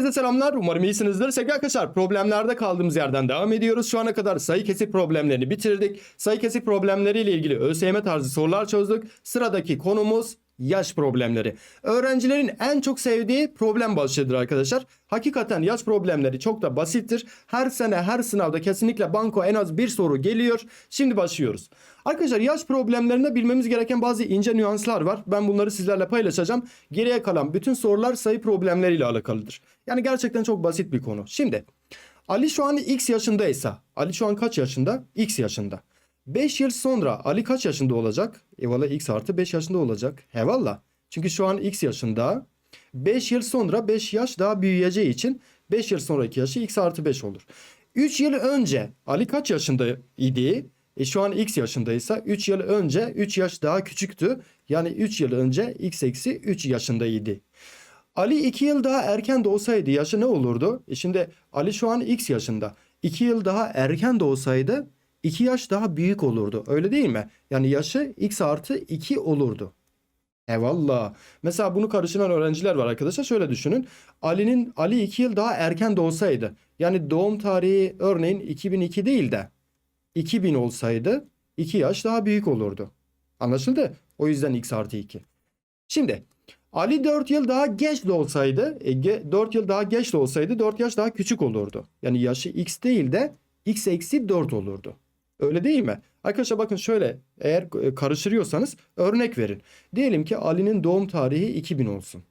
Herkese selamlar. Umarım iyisinizdir. Sevgili arkadaşlar problemlerde kaldığımız yerden devam ediyoruz. Şu ana kadar sayı kesik problemlerini bitirdik. Sayı kesik problemleriyle ilgili ÖSYM tarzı sorular çözdük. Sıradaki konumuz yaş problemleri. Öğrencilerin en çok sevdiği problem başlığıdır arkadaşlar. Hakikaten yaş problemleri çok da basittir. Her sene her sınavda kesinlikle banko en az bir soru geliyor. Şimdi başlıyoruz. Arkadaşlar yaş problemlerinde bilmemiz gereken bazı ince nüanslar var. Ben bunları sizlerle paylaşacağım. Geriye kalan bütün sorular sayı problemleriyle alakalıdır. Yani gerçekten çok basit bir konu. Şimdi Ali şu an x yaşındaysa, Ali şu an kaç yaşında? X yaşında. 5 yıl sonra Ali kaç yaşında olacak? Eyvallah x artı 5 yaşında olacak. Eyvallah. Çünkü şu an x yaşında. 5 yıl sonra 5 yaş daha büyüyeceği için 5 yıl sonraki yaşı x artı 5 olur. 3 yıl önce Ali kaç yaşında idi? E şu an x yaşındaysa 3 yıl önce 3 yaş daha küçüktü. Yani 3 yıl önce x eksi 3 yaşındaydı. Ali 2 yıl daha erken doğsaydı yaşı ne olurdu? E şimdi Ali şu an x yaşında. 2 yıl daha erken doğsaydı 2 yaş daha büyük olurdu. Öyle değil mi? Yani yaşı x artı 2 olurdu. Eyvallah. Mesela bunu karıştıran öğrenciler var arkadaşlar. Şöyle düşünün. Ali'nin Ali 2 yıl daha erken doğsaydı. Yani doğum tarihi örneğin 2002 değil de 2000 olsaydı 2 yaş daha büyük olurdu. Anlaşıldı? O yüzden x artı 2. Şimdi Ali 4 yıl daha geç doğsaydı, e, ge- 4 yıl daha geç doğsaydı 4 yaş daha küçük olurdu. Yani yaşı x değil de x eksi 4 olurdu. Öyle değil mi? Arkadaşlar bakın şöyle eğer e, karıştırıyorsanız örnek verin. Diyelim ki Ali'nin doğum tarihi 2000 olsun.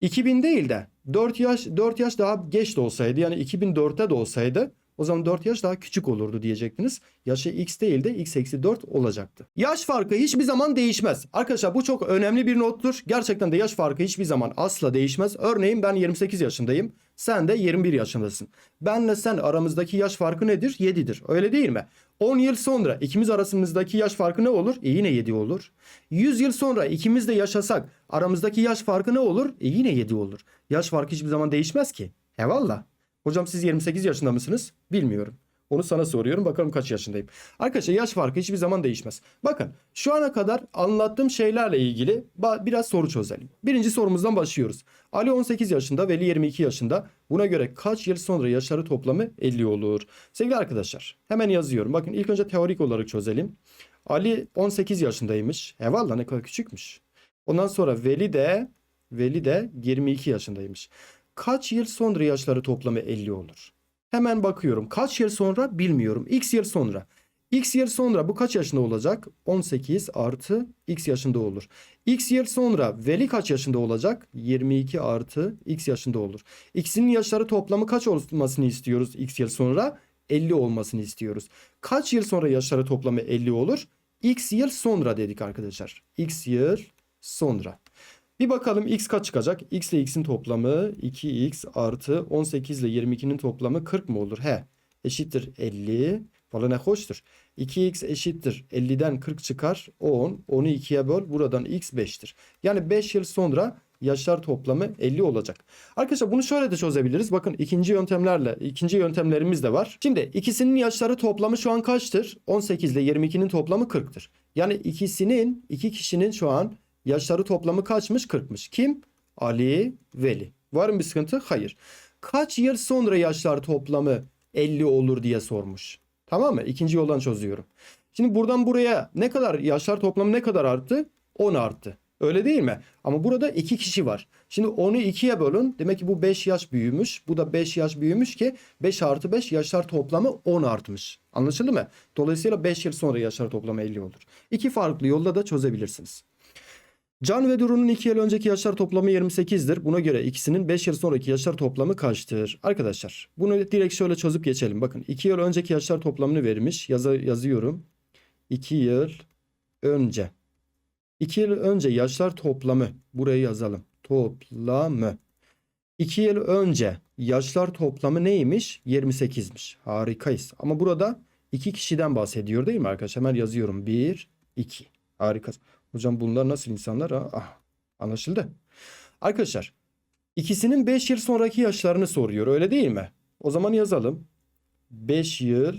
2000 değil de 4 yaş 4 yaş daha geç de olsaydı yani 2004'te de olsaydı o zaman 4 yaş daha küçük olurdu diyecektiniz. Yaşı x değil de x eksi 4 olacaktı. Yaş farkı hiçbir zaman değişmez. Arkadaşlar bu çok önemli bir nottur. Gerçekten de yaş farkı hiçbir zaman asla değişmez. Örneğin ben 28 yaşındayım. Sen de 21 yaşındasın. Benle sen aramızdaki yaş farkı nedir? 7'dir. Öyle değil mi? 10 yıl sonra ikimiz arasındaki yaş farkı ne olur? E yine 7 olur. 100 yıl sonra ikimiz de yaşasak aramızdaki yaş farkı ne olur? E yine 7 olur. Yaş farkı hiçbir zaman değişmez ki. Eyvallah. Hocam siz 28 yaşında mısınız? Bilmiyorum. Onu sana soruyorum. Bakalım kaç yaşındayım. Arkadaşlar yaş farkı hiçbir zaman değişmez. Bakın şu ana kadar anlattığım şeylerle ilgili biraz soru çözelim. Birinci sorumuzdan başlıyoruz. Ali 18 yaşında, Veli 22 yaşında. Buna göre kaç yıl sonra yaşları toplamı 50 olur? Sevgili arkadaşlar hemen yazıyorum. Bakın ilk önce teorik olarak çözelim. Ali 18 yaşındaymış. Eyvallah ne kadar küçükmüş. Ondan sonra Veli de Veli de 22 yaşındaymış. Kaç yıl sonra yaşları toplamı 50 olur? Hemen bakıyorum. Kaç yıl sonra bilmiyorum. X yıl sonra. X yıl sonra bu kaç yaşında olacak? 18 artı X yaşında olur. X yıl sonra Veli kaç yaşında olacak? 22 artı X yaşında olur. X'in yaşları toplamı kaç olmasını istiyoruz X yıl sonra? 50 olmasını istiyoruz. Kaç yıl sonra yaşları toplamı 50 olur? X yıl sonra dedik arkadaşlar. X yıl sonra. Bir bakalım x kaç çıkacak? x ile x'in toplamı 2x artı 18 ile 22'nin toplamı 40 mı olur? He. Eşittir 50. Valla ne hoştur. 2x eşittir 50'den 40 çıkar 10. 10'u 2'ye böl. Buradan x 5'tir. Yani 5 yıl sonra yaşlar toplamı 50 olacak. Arkadaşlar bunu şöyle de çözebiliriz. Bakın ikinci yöntemlerle ikinci yöntemlerimiz de var. Şimdi ikisinin yaşları toplamı şu an kaçtır? 18 ile 22'nin toplamı 40'tır. Yani ikisinin iki kişinin şu an Yaşları toplamı kaçmış? 40'mış. Kim? Ali, Veli. Var mı bir sıkıntı? Hayır. Kaç yıl sonra yaşlar toplamı 50 olur diye sormuş. Tamam mı? İkinci yoldan çözüyorum. Şimdi buradan buraya ne kadar yaşlar toplamı ne kadar arttı? 10 arttı. Öyle değil mi? Ama burada 2 kişi var. Şimdi 10'u 2'ye bölün. Demek ki bu 5 yaş büyümüş. Bu da 5 yaş büyümüş ki 5 artı 5 yaşlar toplamı 10 artmış. Anlaşıldı mı? Dolayısıyla 5 yıl sonra yaşlar toplamı 50 olur. İki farklı yolda da çözebilirsiniz. Can ve Duru'nun 2 yıl önceki yaşlar toplamı 28'dir. Buna göre ikisinin 5 yıl sonraki yaşlar toplamı kaçtır? Arkadaşlar bunu direkt şöyle çözüp geçelim. Bakın 2 yıl önceki yaşlar toplamını vermiş. Yaza, yazıyorum. 2 yıl önce. 2 yıl önce yaşlar toplamı. Burayı yazalım. Toplamı. 2 yıl önce yaşlar toplamı neymiş? 28'miş. Harikayız. Ama burada 2 kişiden bahsediyor değil mi arkadaşlar? Hemen yazıyorum. 1, 2. Harika. Hocam bunlar nasıl insanlar? Ah, anlaşıldı. Arkadaşlar ikisinin 5 yıl sonraki yaşlarını soruyor öyle değil mi? O zaman yazalım. 5 yıl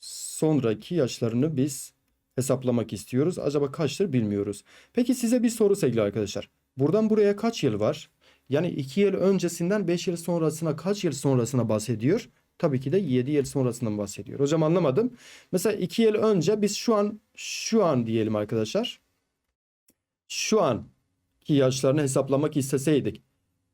sonraki yaşlarını biz hesaplamak istiyoruz. Acaba kaçtır bilmiyoruz. Peki size bir soru sevgili arkadaşlar. Buradan buraya kaç yıl var? Yani 2 yıl öncesinden 5 yıl sonrasına kaç yıl sonrasına bahsediyor? Tabii ki de 7 yıl sonrasından bahsediyor. Hocam anlamadım. Mesela 2 yıl önce biz şu an şu an diyelim arkadaşlar. Şu anki yaşlarını hesaplamak isteseydik.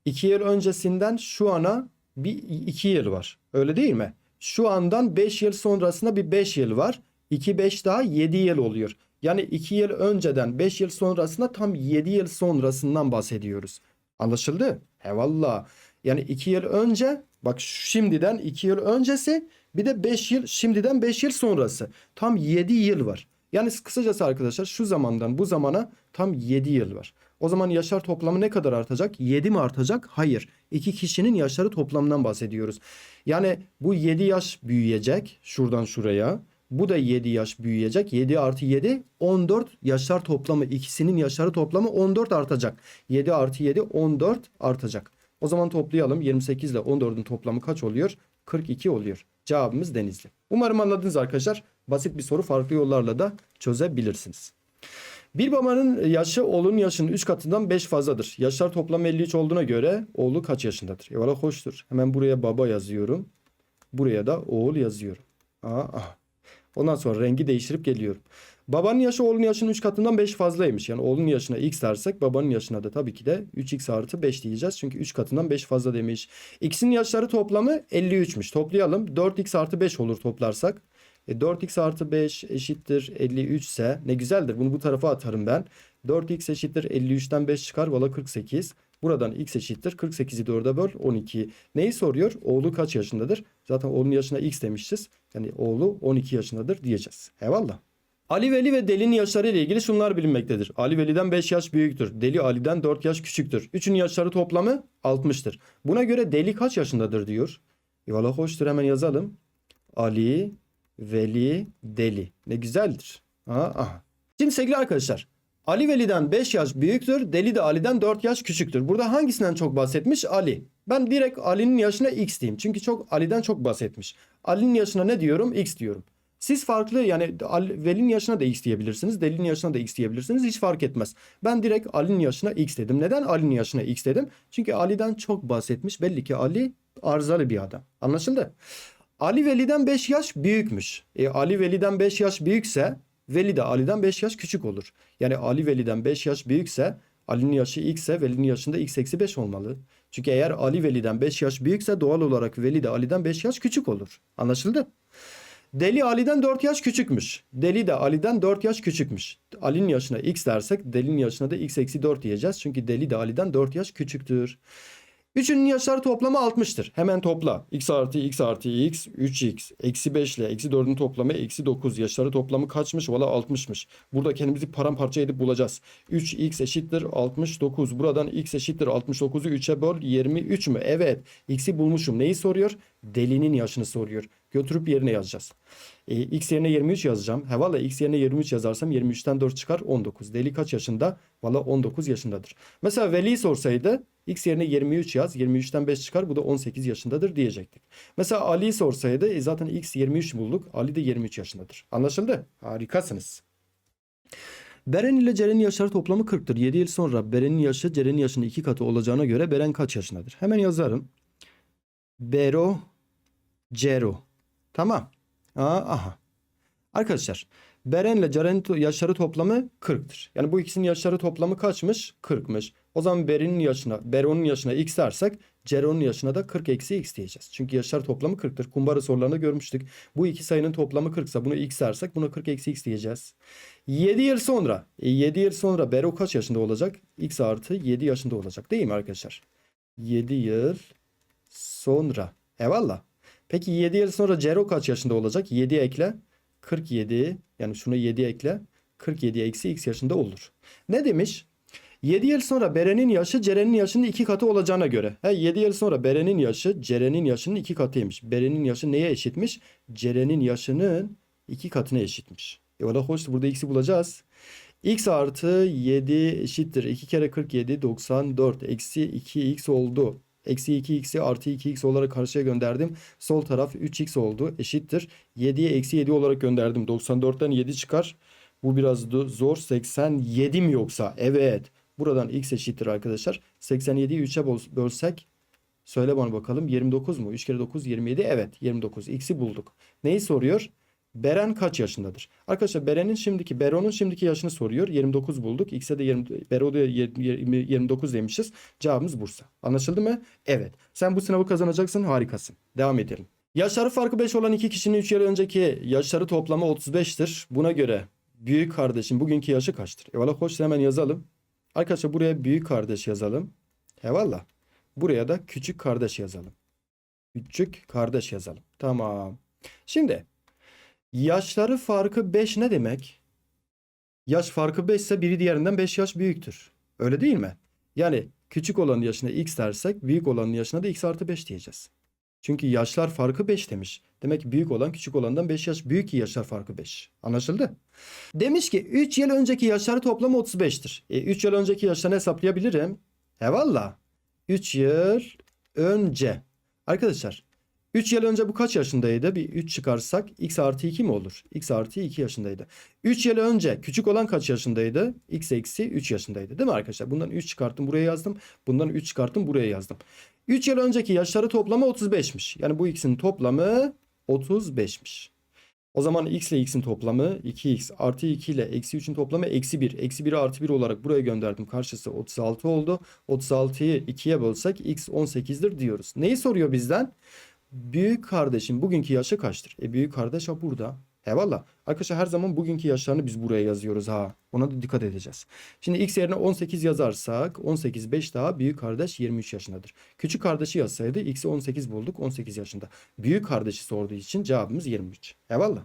2 yıl öncesinden şu ana bir 2 yıl var. Öyle değil mi? Şu andan 5 yıl sonrasına bir 5 yıl var. 2 5 daha 7 yıl oluyor. Yani 2 yıl önceden 5 yıl sonrasına tam 7 yıl sonrasından bahsediyoruz. Anlaşıldı? Eyvallah. Yani 2 yıl önce bak şimdiden 2 yıl öncesi bir de 5 yıl şimdiden 5 yıl sonrası. Tam 7 yıl var. Yani kısacası arkadaşlar şu zamandan bu zamana tam 7 yıl var. O zaman yaşlar toplamı ne kadar artacak? 7 mi artacak? Hayır. İki kişinin yaşları toplamından bahsediyoruz. Yani bu 7 yaş büyüyecek şuradan şuraya. Bu da 7 yaş büyüyecek. 7 artı 7 14 yaşlar toplamı. ikisinin yaşları toplamı 14 artacak. 7 artı 7 14 artacak. O zaman toplayalım. 28 ile 14'ün toplamı kaç oluyor? 42 oluyor. Cevabımız Denizli. Umarım anladınız arkadaşlar. Basit bir soru farklı yollarla da çözebilirsiniz. Bir babanın yaşı oğlunun yaşının 3 katından 5 fazladır. Yaşlar toplam 53 olduğuna göre oğlu kaç yaşındadır? Eyvallah hoştur. Hemen buraya baba yazıyorum. Buraya da oğul yazıyorum. Aa, aha. Ondan sonra rengi değiştirip geliyorum. Babanın yaşı oğlunun yaşının 3 katından 5 fazlaymış. Yani oğlunun yaşına x dersek babanın yaşına da tabii ki de 3x artı 5 diyeceğiz. Çünkü 3 katından 5 fazla demiş. X'in yaşları toplamı 53'müş. Toplayalım. 4x artı 5 olur toplarsak. E 4x artı 5 eşittir 53 ise ne güzeldir. Bunu bu tarafa atarım ben. 4x eşittir 53'ten 5 çıkar. Valla 48. Buradan x eşittir. 48'i 4'e böl 12. Neyi soruyor? Oğlu kaç yaşındadır? Zaten oğlunun yaşına x demişiz. Yani oğlu 12 yaşındadır diyeceğiz. Eyvallah. Ali Veli ve Deli'nin yaşları ile ilgili şunlar bilinmektedir. Ali Veli'den 5 yaş büyüktür. Deli Ali'den 4 yaş küçüktür. Üçünün yaşları toplamı 60'tır. Buna göre Deli kaç yaşındadır diyor. Eyvallah hoştur hemen yazalım. Ali, Veli, Deli. Ne güzeldir. Aha. Şimdi sevgili arkadaşlar. Ali Veli'den 5 yaş büyüktür. Deli de Ali'den 4 yaş küçüktür. Burada hangisinden çok bahsetmiş? Ali. Ben direkt Ali'nin yaşına X diyeyim. Çünkü çok Ali'den çok bahsetmiş. Ali'nin yaşına ne diyorum? X diyorum. Siz farklı yani Ali- Veli'nin yaşına da X diyebilirsiniz. Deli'nin yaşına da X diyebilirsiniz. Hiç fark etmez. Ben direkt Ali'nin yaşına X dedim. Neden Ali'nin yaşına X dedim? Çünkü Ali'den çok bahsetmiş. Belli ki Ali arızalı bir adam. Anlaşıldı? Ali Veli'den 5 yaş büyükmüş. E, Ali Veli'den 5 yaş büyükse Veli de Ali'den 5 yaş küçük olur. Yani Ali Veli'den 5 yaş büyükse Ali'nin yaşı x ise Veli'nin yaşında x eksi 5 olmalı. Çünkü eğer Ali Veli'den 5 yaş büyükse doğal olarak Veli de Ali'den 5 yaş küçük olur. Anlaşıldı? Deli Ali'den 4 yaş küçükmüş. Deli de Ali'den 4 yaş küçükmüş. Ali'nin yaşına x dersek Deli'nin yaşına da x eksi 4 diyeceğiz. Çünkü Deli de Ali'den 4 yaş küçüktür. Üçünün yaşları toplamı 60'tır. Hemen topla. x artı x artı x 3x. Eksi 5 ile eksi 4'ün toplamı eksi 9. Yaşları toplamı kaçmış? Valla 60'mış. Burada kendimizi paramparça edip bulacağız. 3x eşittir 69. Buradan x eşittir 69'u 3'e böl 23 mü? Evet. X'i bulmuşum. Neyi soruyor? Delinin yaşını soruyor. Götürüp yerine yazacağız. E, x yerine 23 yazacağım. He valla x yerine 23 yazarsam 23'ten 4 çıkar 19. Deli kaç yaşında? Valla 19 yaşındadır. Mesela Veli sorsaydı x yerine 23 yaz. 23'ten 5 çıkar. Bu da 18 yaşındadır diyecektik. Mesela Ali sorsaydı e, zaten x 23 bulduk. Ali de 23 yaşındadır. Anlaşıldı? Harikasınız. Beren ile Ceren'in yaşları toplamı 40'tır. 7 yıl sonra Beren'in yaşı Ceren'in yaşının 2 katı olacağına göre Beren kaç yaşındadır? Hemen yazarım. Bero Cero. Tamam. Aa, aha. Arkadaşlar Beren ile Ceren'in yaşları toplamı 40'tır. Yani bu ikisinin yaşları toplamı kaçmış? 40'mış. O zaman Beren'in yaşına, Beron'un yaşına x dersek Ceren'in yaşına da 40 eksi x diyeceğiz. Çünkü yaşlar toplamı 40'tır. Kumbara sorularında görmüştük. Bu iki sayının toplamı 40 ise bunu x dersek buna 40 eksi x diyeceğiz. 7 yıl sonra, e, 7 yıl sonra Bero kaç yaşında olacak? x artı 7 yaşında olacak değil mi arkadaşlar? 7 yıl sonra. Eyvallah. Peki 7 yıl sonra Cero kaç yaşında olacak? 7 ekle. 47 yani şuna 7 ekle. 47 eksi x yaşında olur. Ne demiş? 7 yıl sonra Beren'in yaşı Ceren'in yaşının 2 katı olacağına göre. He, 7 yıl sonra Beren'in yaşı Ceren'in yaşının 2 katıymış. Beren'in yaşı neye eşitmiş? Ceren'in yaşının 2 katına eşitmiş. E valla hoş burada x'i bulacağız. x artı 7 eşittir. 2 kere 47 94 eksi 2x oldu. Eksi 2x'i artı 2x olarak karşıya gönderdim. Sol taraf 3x oldu. Eşittir. 7'ye eksi 7 olarak gönderdim. 94'ten 7 çıkar. Bu biraz zor. 87 mi yoksa? Evet. Buradan x eşittir arkadaşlar. 87'yi 3'e böl- bölsek söyle bana bakalım 29 mu? 3 kere 9 27 evet 29 x'i bulduk. Neyi soruyor? Beren kaç yaşındadır? Arkadaşlar Beren'in şimdiki Bero'nun şimdiki yaşını soruyor. 29 bulduk. X'e de 20, Bero'da 20 29 demişiz. Cevabımız Bursa. Anlaşıldı mı? Evet. Sen bu sınavı kazanacaksın. Harikasın. Devam edelim. Yaşları farkı 5 olan iki kişinin 3 yıl önceki yaşları toplamı 35'tir. Buna göre büyük kardeşin bugünkü yaşı kaçtır? Eyvallah hoş hemen yazalım. Arkadaşlar buraya büyük kardeş yazalım. Eyvallah. Buraya da küçük kardeş yazalım. Küçük kardeş yazalım. Tamam. Şimdi yaşları farkı 5 ne demek? Yaş farkı 5 ise biri diğerinden 5 yaş büyüktür. Öyle değil mi? Yani küçük olanın yaşına x dersek büyük olanın yaşına da x artı 5 diyeceğiz. Çünkü yaşlar farkı 5 demiş. Demek ki büyük olan küçük olandan 5 yaş büyük ki yaşlar farkı 5. Anlaşıldı? Demiş ki 3 yıl önceki yaşları toplamı 35'tir. E, 3 yıl önceki yaşlarını hesaplayabilirim. He valla. 3 yıl önce. Arkadaşlar 3 yıl önce bu kaç yaşındaydı? Bir 3 çıkarsak x artı 2 mi olur? x artı 2 yaşındaydı. 3 yıl önce küçük olan kaç yaşındaydı? x eksi 3 yaşındaydı değil mi arkadaşlar? Bundan 3 çıkarttım buraya yazdım. Bundan 3 çıkarttım buraya yazdım. 3 yıl önceki yaşları toplamı 35'miş. Yani bu x'in toplamı 35'miş. O zaman x ile x'in toplamı 2x artı 2 ile eksi 3'ün toplamı eksi 1. Eksi 1'i artı 1 olarak buraya gönderdim. Karşısı 36 oldu. 36'yı 2'ye bölsek x 18'dir diyoruz. Neyi soruyor bizden? Büyük kardeşin bugünkü yaşı kaçtır? E büyük kardeş ha burada. Eyvallah. Arkadaşlar her zaman bugünkü yaşlarını biz buraya yazıyoruz ha. Ona da dikkat edeceğiz. Şimdi x yerine 18 yazarsak 18 5 daha büyük kardeş 23 yaşındadır. Küçük kardeşi yazsaydı x'i 18 bulduk 18 yaşında. Büyük kardeşi sorduğu için cevabımız 23. Eyvallah.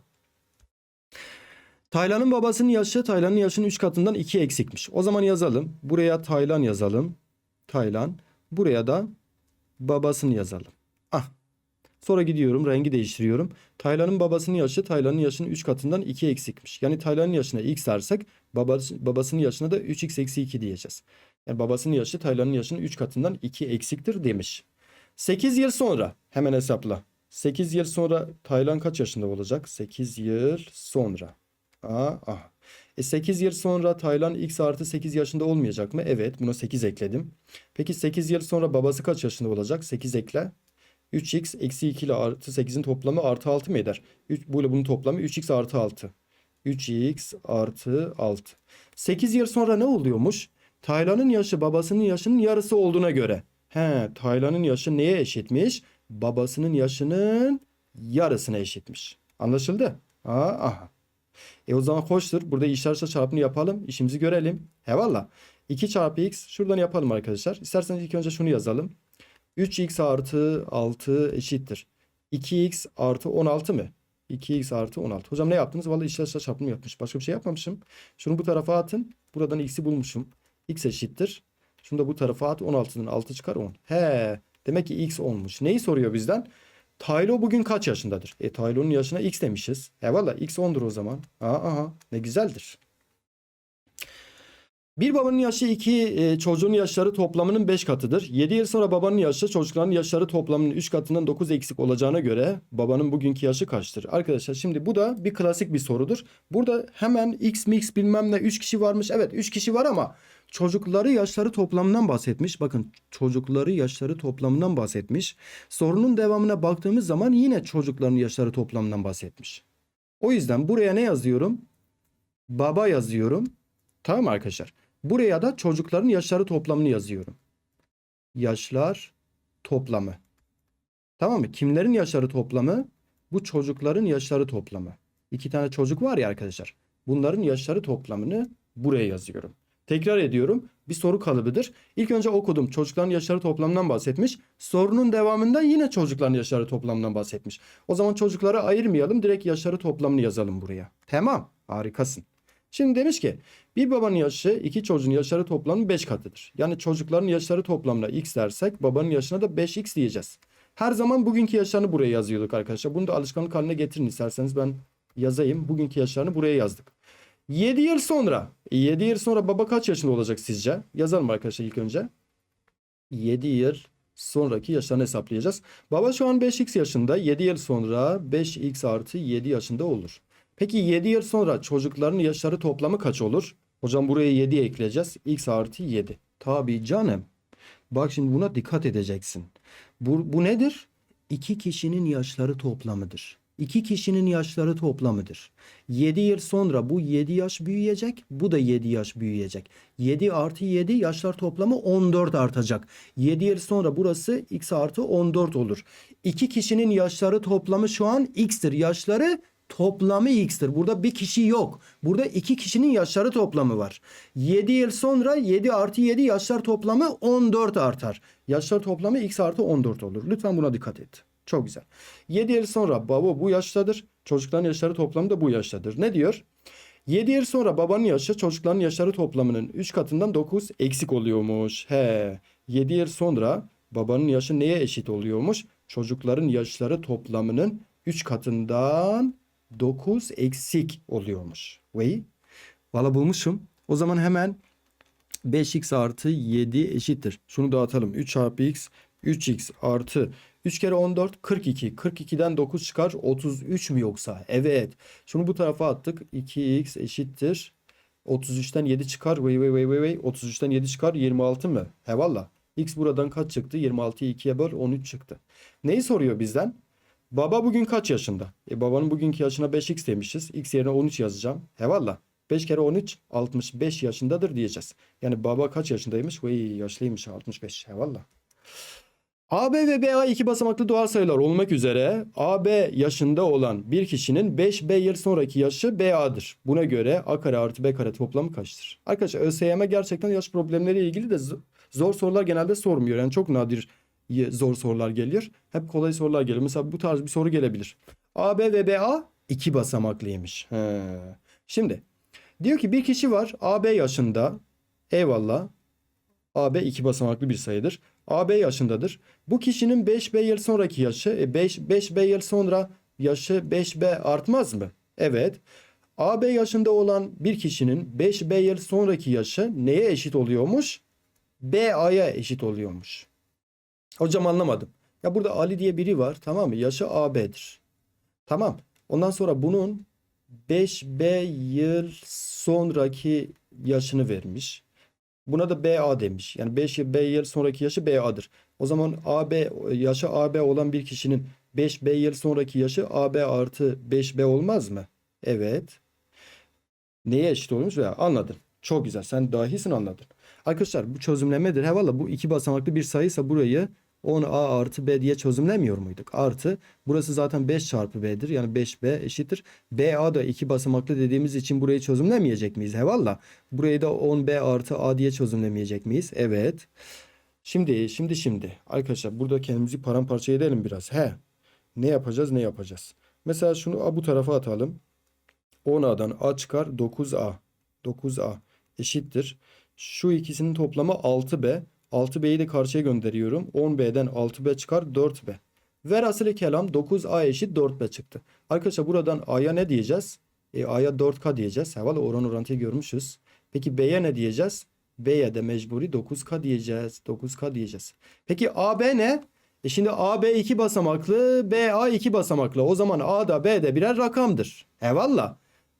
Taylan'ın babasının yaşı Taylan'ın yaşının 3 katından 2 eksikmiş. O zaman yazalım. Buraya Taylan yazalım. Taylan. Buraya da babasını yazalım. Sonra gidiyorum rengi değiştiriyorum. Taylan'ın babasının yaşı Taylan'ın yaşının 3 katından 2 eksikmiş. Yani Taylan'ın yaşına x dersek babası, babasının yaşına da 3x eksi 2 diyeceğiz. Yani babasının yaşı Taylan'ın yaşının 3 katından 2 eksiktir demiş. 8 yıl sonra hemen hesapla. 8 yıl sonra Taylan kaç yaşında olacak? 8 yıl sonra. Aa, ah. E 8 yıl sonra Taylan x artı 8 yaşında olmayacak mı? Evet buna 8 ekledim. Peki 8 yıl sonra babası kaç yaşında olacak? 8 ekle. 3x eksi 2 ile artı 8'in toplamı artı 6 mı eder? 3, bu ile bunun toplamı 3x artı 6. 3x artı 6. 8 yıl sonra ne oluyormuş? Taylan'ın yaşı babasının yaşının yarısı olduğuna göre. He, Taylan'ın yaşı neye eşitmiş? Babasının yaşının yarısına eşitmiş. Anlaşıldı? Aa, aha. E o zaman hoştur. Burada işaretse çarpımını yapalım. İşimizi görelim. He valla. 2 çarpı x şuradan yapalım arkadaşlar. İsterseniz ilk önce şunu yazalım. 3x artı 6 eşittir. 2x artı 16 mı? 2x artı 16. Hocam ne yaptınız? Vallahi işaretse çarpımı yapmış. Başka bir şey yapmamışım. Şunu bu tarafa atın. Buradan x'i bulmuşum. x eşittir. Şunu da bu tarafa at. 16'dan 6 çıkar 10. He. Demek ki x olmuş. Neyi soruyor bizden? Taylo bugün kaç yaşındadır? E Taylo'nun yaşına x demişiz. E valla x 10'dur o zaman. Aa, aha ne güzeldir. Bir babanın yaşı iki e, çocuğun yaşları toplamının 5 katıdır. 7 yıl sonra babanın yaşı çocukların yaşları toplamının 3 katından 9 eksik olacağına göre babanın bugünkü yaşı kaçtır? Arkadaşlar şimdi bu da bir klasik bir sorudur. Burada hemen x mix bilmem ne 3 kişi varmış. Evet 3 kişi var ama çocukları yaşları toplamından bahsetmiş. Bakın çocukları yaşları toplamından bahsetmiş. Sorunun devamına baktığımız zaman yine çocukların yaşları toplamından bahsetmiş. O yüzden buraya ne yazıyorum? Baba yazıyorum. Tamam arkadaşlar? Buraya da çocukların yaşları toplamını yazıyorum. Yaşlar toplamı. Tamam mı? Kimlerin yaşları toplamı? Bu çocukların yaşları toplamı. İki tane çocuk var ya arkadaşlar. Bunların yaşları toplamını buraya yazıyorum. Tekrar ediyorum. Bir soru kalıbıdır. İlk önce okudum. Çocukların yaşları toplamından bahsetmiş. Sorunun devamında yine çocukların yaşları toplamından bahsetmiş. O zaman çocukları ayırmayalım. Direkt yaşları toplamını yazalım buraya. Tamam. Harikasın. Şimdi demiş ki bir babanın yaşı iki çocuğun yaşları toplamının 5 katıdır. Yani çocukların yaşları toplamına x dersek babanın yaşına da 5x diyeceğiz. Her zaman bugünkü yaşlarını buraya yazıyorduk arkadaşlar. Bunu da alışkanlık haline getirin isterseniz ben yazayım. Bugünkü yaşlarını buraya yazdık. 7 yıl sonra 7 yıl sonra baba kaç yaşında olacak sizce? Yazalım arkadaşlar ilk önce. 7 yıl sonraki yaşlarını hesaplayacağız. Baba şu an 5x yaşında. 7 yıl sonra 5x artı 7 yaşında olur. Peki 7 yıl sonra çocukların yaşları toplamı kaç olur? Hocam buraya 7 ekleyeceğiz. X artı 7. Tabii canım. Bak şimdi buna dikkat edeceksin. Bu, bu nedir? İki kişinin yaşları toplamıdır. İki kişinin yaşları toplamıdır. 7 yıl sonra bu 7 yaş büyüyecek, bu da 7 yaş büyüyecek. 7 artı 7 yaşlar toplamı 14 artacak. 7 yıl sonra burası x artı 14 olur. İki kişinin yaşları toplamı şu an x'tir. Yaşları toplamı x'tir. Burada bir kişi yok. Burada iki kişinin yaşları toplamı var. 7 yıl sonra 7 artı 7 yaşlar toplamı 14 artar. Yaşlar toplamı x artı 14 olur. Lütfen buna dikkat et. Çok güzel. 7 yıl sonra baba bu yaştadır. Çocukların yaşları toplamı da bu yaştadır. Ne diyor? 7 yıl sonra babanın yaşı çocukların yaşları toplamının 3 katından 9 eksik oluyormuş. He. 7 yıl sonra babanın yaşı neye eşit oluyormuş? Çocukların yaşları toplamının 3 katından 9 eksik oluyormuş. Vay. Valla bulmuşum. O zaman hemen 5x artı 7 eşittir. Şunu dağıtalım. 3 çarpı x 3x artı 3 kere 14 42. 42'den 9 çıkar 33 mü yoksa? Evet. Şunu bu tarafa attık. 2x eşittir. 33'ten 7 çıkar. Vay vay vay vay vay. 33'ten 7 çıkar 26 mı? He valla. X buradan kaç çıktı? 26'yı 2'ye böl 13 çıktı. Neyi soruyor bizden? Baba bugün kaç yaşında? E babanın bugünkü yaşına 5x demişiz. X yerine 13 yazacağım. He valla. 5 kere 13 65 yaşındadır diyeceğiz. Yani baba kaç yaşındaymış? Vay yaşlıymış 65. He valla. AB ve BA iki basamaklı doğal sayılar olmak üzere AB yaşında olan bir kişinin 5B yıl sonraki yaşı BA'dır. Buna göre A kare artı B kare toplamı kaçtır? Arkadaşlar ÖSYM gerçekten yaş problemleriyle ilgili de zor sorular genelde sormuyor. Yani çok nadir zor sorular geliyor. Hep kolay sorular geliyor. Mesela bu tarz bir soru gelebilir. AB ve BA iki basamaklıymış. He. Şimdi diyor ki bir kişi var AB yaşında. Eyvallah. AB iki basamaklı bir sayıdır. AB yaşındadır. Bu kişinin 5B yıl sonraki yaşı, e 5, 5B yıl sonra yaşı 5B artmaz mı? Evet. AB yaşında olan bir kişinin 5B yıl sonraki yaşı neye eşit oluyormuş? BA'ya eşit oluyormuş. Hocam anlamadım. Ya burada Ali diye biri var tamam mı? Yaşı AB'dir. Tamam. Ondan sonra bunun 5B yıl sonraki yaşını vermiş. Buna da BA demiş. Yani 5 B yıl sonraki yaşı BA'dır. O zaman AB yaşı AB olan bir kişinin 5 B yıl sonraki yaşı AB artı 5B olmaz mı? Evet. Neye eşit olmuş veya anladın. Çok güzel. Sen dahisin anladın. Arkadaşlar bu çözümlemedir. He valla bu iki basamaklı bir sayıysa burayı 10A artı B diye çözümlemiyor muyduk? Artı burası zaten 5 çarpı B'dir. Yani 5B eşittir. BA da iki basamaklı dediğimiz için burayı çözümlemeyecek miyiz? He valla. Burayı da 10B artı A diye çözümlemeyecek miyiz? Evet. Şimdi şimdi şimdi. Arkadaşlar burada kendimizi paramparça edelim biraz. He. Ne yapacağız ne yapacağız? Mesela şunu A bu tarafa atalım. 10A'dan A çıkar 9A. 9A eşittir. Şu ikisinin toplamı 6B. 6B'yi de karşıya gönderiyorum. 10B'den 6B çıkar 4B. Ver asılı kelam 9A eşit 4B çıktı. Arkadaşlar buradan A'ya ne diyeceğiz? E, A'ya 4K diyeceğiz. Havalı oran orantıyı görmüşüz. Peki B'ye ne diyeceğiz? B'ye de mecburi 9K diyeceğiz. 9K diyeceğiz. Peki AB ne? E şimdi AB 2 basamaklı, BA 2 basamaklı. O zaman A da B de birer rakamdır. Eyvallah.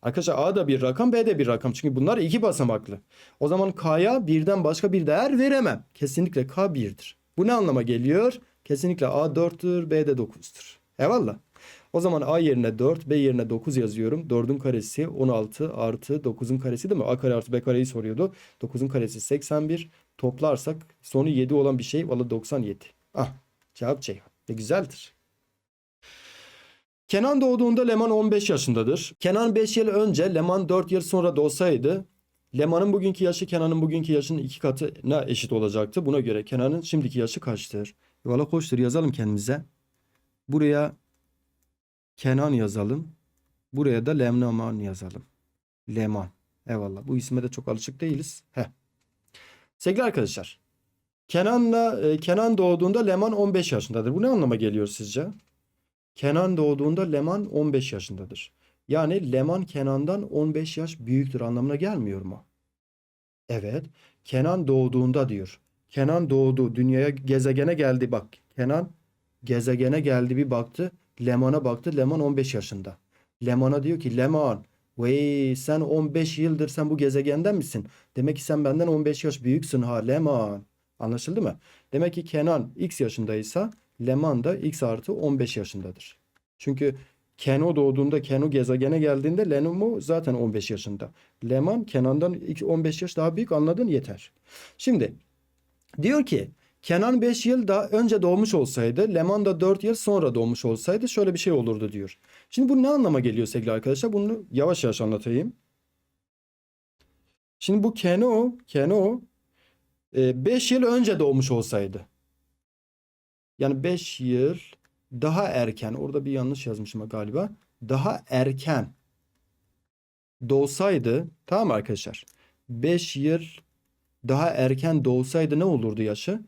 Arkadaşlar A da bir rakam, B de bir rakam. Çünkü bunlar iki basamaklı. O zaman K'ya birden başka bir değer veremem. Kesinlikle K 1'dir. Bu ne anlama geliyor? Kesinlikle A 4'tür, B de 9'dur. Eyvallah. O zaman A yerine 4, B yerine 9 yazıyorum. 4'ün karesi 16 artı 9'un karesi değil mi? A kare artı B kareyi soruyordu. 9'un karesi 81. Toplarsak sonu 7 olan bir şey valla 97. Ah cevap Ceyhan. Ne güzeldir. Kenan doğduğunda Leman 15 yaşındadır. Kenan 5 yıl önce Leman 4 yıl sonra doğsaydı Leman'ın bugünkü yaşı Kenan'ın bugünkü yaşının iki katına eşit olacaktı. Buna göre Kenan'ın şimdiki yaşı kaçtır? Valla koştur yazalım kendimize. Buraya Kenan yazalım. Buraya da Lemnaman yazalım. Leman. Eyvallah. Bu isme de çok alışık değiliz. Heh. Sevgili arkadaşlar. Kenan'la e, Kenan doğduğunda Leman 15 yaşındadır. Bu ne anlama geliyor sizce? Kenan doğduğunda Leman 15 yaşındadır. Yani Leman Kenan'dan 15 yaş büyüktür anlamına gelmiyor mu? Evet. Kenan doğduğunda diyor. Kenan doğdu. Dünyaya gezegene geldi bak. Kenan gezegene geldi bir baktı. Leman'a baktı. Leman 15 yaşında. Leman'a diyor ki Leman Vay sen 15 yıldır sen bu gezegenden misin? Demek ki sen benden 15 yaş büyüksün ha Leman. Anlaşıldı mı? Demek ki Kenan x yaşındaysa Leman da x artı 15 yaşındadır. Çünkü Keno doğduğunda, Keno gezegene geldiğinde Lenomo zaten 15 yaşında. Leman Kenan'dan ilk 15 yaş daha büyük anladın yeter. Şimdi diyor ki Kenan 5 yıl daha önce doğmuş olsaydı, Leman da 4 yıl sonra doğmuş olsaydı şöyle bir şey olurdu diyor. Şimdi bu ne anlama geliyor sevgili arkadaşlar? Bunu yavaş yavaş anlatayım. Şimdi bu Keno, Keno 5 yıl önce doğmuş olsaydı. Yani 5 yıl daha erken, orada bir yanlış yazmışım galiba. Daha erken doğsaydı, tamam arkadaşlar? 5 yıl daha erken doğsaydı ne olurdu yaşı?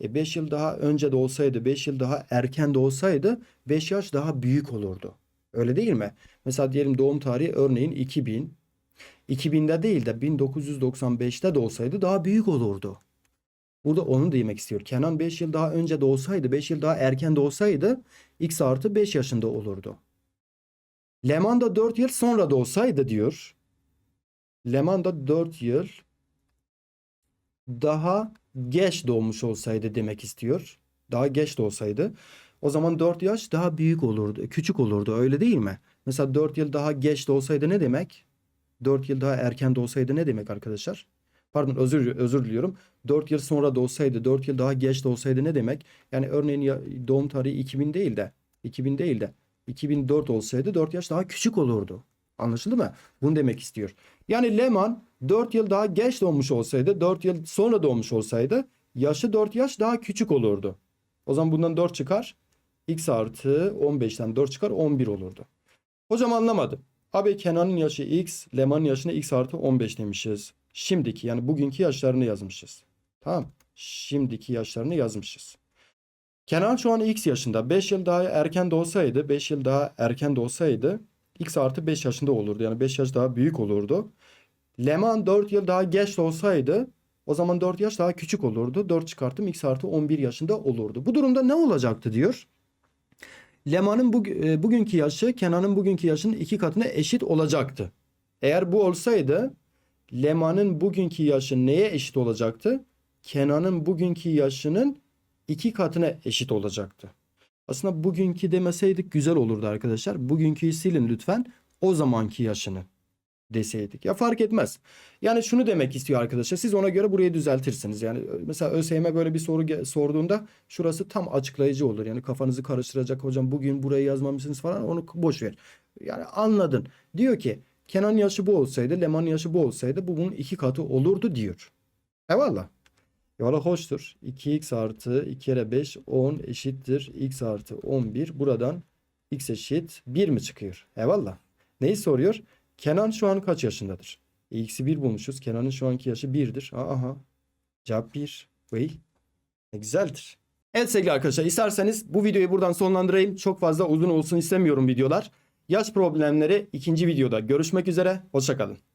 5 yıl daha önce doğsaydı, 5 yıl daha erken doğsaydı 5 yaş daha büyük olurdu. Öyle değil mi? Mesela diyelim doğum tarihi örneğin 2000. 2000'de değil de 1995'te doğsaydı daha büyük olurdu. Burada onu demek istiyor. Kenan 5 yıl daha önce doğsaydı, 5 yıl daha erken doğsaydı x artı 5 yaşında olurdu. Leman da 4 yıl sonra doğsaydı diyor. Leman da 4 yıl daha geç doğmuş olsaydı demek istiyor. Daha geç doğsaydı. O zaman 4 yaş daha büyük olurdu, küçük olurdu öyle değil mi? Mesela 4 yıl daha geç doğsaydı ne demek? 4 yıl daha erken doğsaydı ne demek arkadaşlar? Pardon özür özür diliyorum. 4 yıl sonra doğsaydı, 4 yıl daha geç doğsaydı ne demek? Yani örneğin doğum tarihi 2000 değil de 2000 değil de 2004 olsaydı 4 yaş daha küçük olurdu. Anlaşıldı mı? Bunu demek istiyor. Yani Leman 4 yıl daha geç doğmuş olsaydı, 4 yıl sonra doğmuş olsaydı yaşı 4 yaş daha küçük olurdu. O zaman bundan 4 çıkar. X artı 15'ten 4 çıkar 11 olurdu. Hocam anlamadım. Abi Kenan'ın yaşı X, Leman'ın yaşına X artı 15 demişiz. Şimdiki yani bugünkü yaşlarını yazmışız. Tamam. Şimdiki yaşlarını yazmışız. Kenan şu an X yaşında. 5 yıl daha erken doğsaydı, 5 yıl daha erken doğsaydı X artı 5 yaşında olurdu. Yani 5 yaş daha büyük olurdu. Leman 4 yıl daha geç olsaydı o zaman 4 yaş daha küçük olurdu. 4 çıkarttım X artı 11 yaşında olurdu. Bu durumda ne olacaktı diyor. Leman'ın bu, e, bugünkü yaşı Kenan'ın bugünkü yaşının iki katına eşit olacaktı. Eğer bu olsaydı Leman'ın bugünkü yaşı neye eşit olacaktı? Kenan'ın bugünkü yaşının iki katına eşit olacaktı. Aslında bugünkü demeseydik güzel olurdu arkadaşlar. Bugünküyü silin lütfen. O zamanki yaşını deseydik. Ya fark etmez. Yani şunu demek istiyor arkadaşlar. Siz ona göre burayı düzeltirsiniz. Yani mesela ÖSYM böyle bir soru sorduğunda şurası tam açıklayıcı olur. Yani kafanızı karıştıracak hocam bugün burayı yazmamışsınız falan onu boş ver. Yani anladın. Diyor ki Kenan yaşı bu olsaydı, Leman yaşı bu olsaydı bu bunun iki katı olurdu diyor. Eyvallah. Yola hoştur. 2x artı 2 kere 5 10 eşittir x artı 11. Buradan x eşit 1 mi çıkıyor? Eyvallah. Neyi soruyor? Kenan şu an kaç yaşındadır? X'i 1 bulmuşuz. Kenan'ın şu anki yaşı 1'dir. Aha. Cevap 1. Vay. Ne güzeldir. Evet sevgili arkadaşlar isterseniz bu videoyu buradan sonlandırayım. Çok fazla uzun olsun istemiyorum videolar. Yaş problemleri ikinci videoda görüşmek üzere. Hoşçakalın.